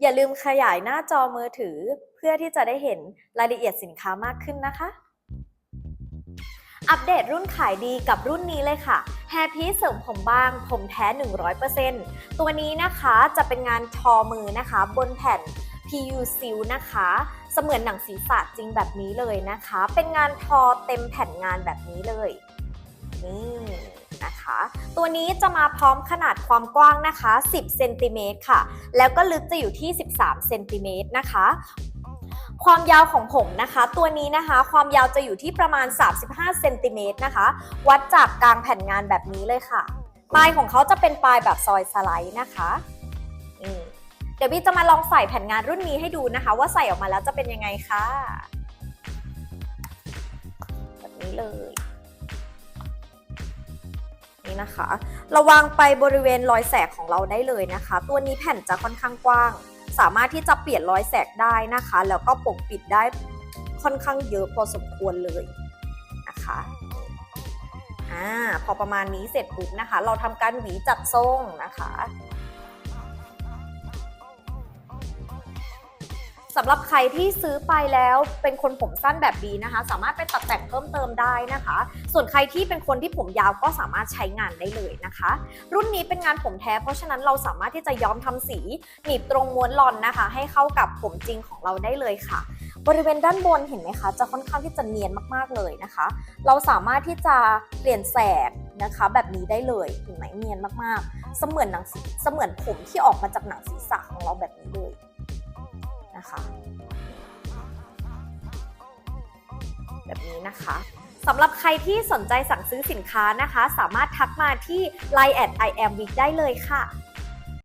อย่าลืมขยายหน้าจอมือถือเพื่อที่จะได้เห็นรายละเอียดสินค้ามากขึ้นนะคะ อัปเดตรุ่นขายดีกับรุ่นนี้เลยค่ะ Hair p i e c e เสริมผมบางผมแท้ 100%ตัวนี้นะคะจะเป็นงานทอมือนะคะบนแผ่น PU Seal นะคะ เสมือนหนังศีรษะจริงแบบนี้เลยนะคะ เป็นงานทอเต็มแผ่นงานแบบนี้เลย นี่ นะคะ ตัวนี้จะมาพร้อมขนาดความกว้างนะคะ 10เซนติเมตรค่ะ แล้วก็ลึกจะอยู่ที่ 13เซนติเมตรนะคะความยาวของผมนะคะ ตัวนี้นะคะความยาวจะอยู่ที่ประมาณ 35เซนติเมตรนะคะ วัดจากกลางแผ่นงานแบบนี้เลยค่ะ ปลายของเขาจะเป็นปลายแบบซอยสไลด์นะคะเดี๋ยวพี่จะมาลองใส่แผ่นงานรุ่นนี้ให้ดูนะคะ ว่าใส่ออกมาแล้วจะเป็นยังไงค่ะ แบบนี้เลย นะคะ ระวังไปบริเวณรอยแสกของเราได้เลยนะคะ ตัวนี้แผ่นจะค่อนข้างกว้าง สามารถที่จะเปลี่ยนรอยแสกได้นะคะ แล้วก็ปกปิดได้ค่อนข้างเยอะพอสมควรเลยนะคะอ่าพอประมาณนี้เสร็จปุ๊บนะคะ เราทำการหวีจัดทรงนะคะ สำหรับใครที่ซื้อไปแล้วเป็นคนผมสั้นแบบนี้นะคะ สามารถไปตัดแต่งเพิ่มเติมได้นะคะ ส่วนใครที่เป็นคนที่ผมยาวก็สามารถใช้งานได้เลยนะคะ รุ่นนี้เป็นงานผมแท้ เพราะฉะนั้นเราสามารถที่จะย้อมทำสี หนีบตรงม้วนลอนนะคะ ให้เข้ากับผมจริงของเราได้เลยค่ะ บริเวณด้านบนเห็นไหมคะ จะค่อนข้างที่จะเนียนมากๆเลยนะคะ เราสามารถที่จะเปลี่ยนแสกนะคะ แบบนี้ได้เลยเห็นไหมเนียนมากๆ เสมือนหนังเสมือนผมที่ออกมาจากหนังศีรษะของเราแบบนี้เลย นะคะ แบบนี้นะคะสำหรับใครที่สนใจสั่งซื้อสินค้านะคะ สามารถทักมาที่ Line at i am week ได้เลยค่ะ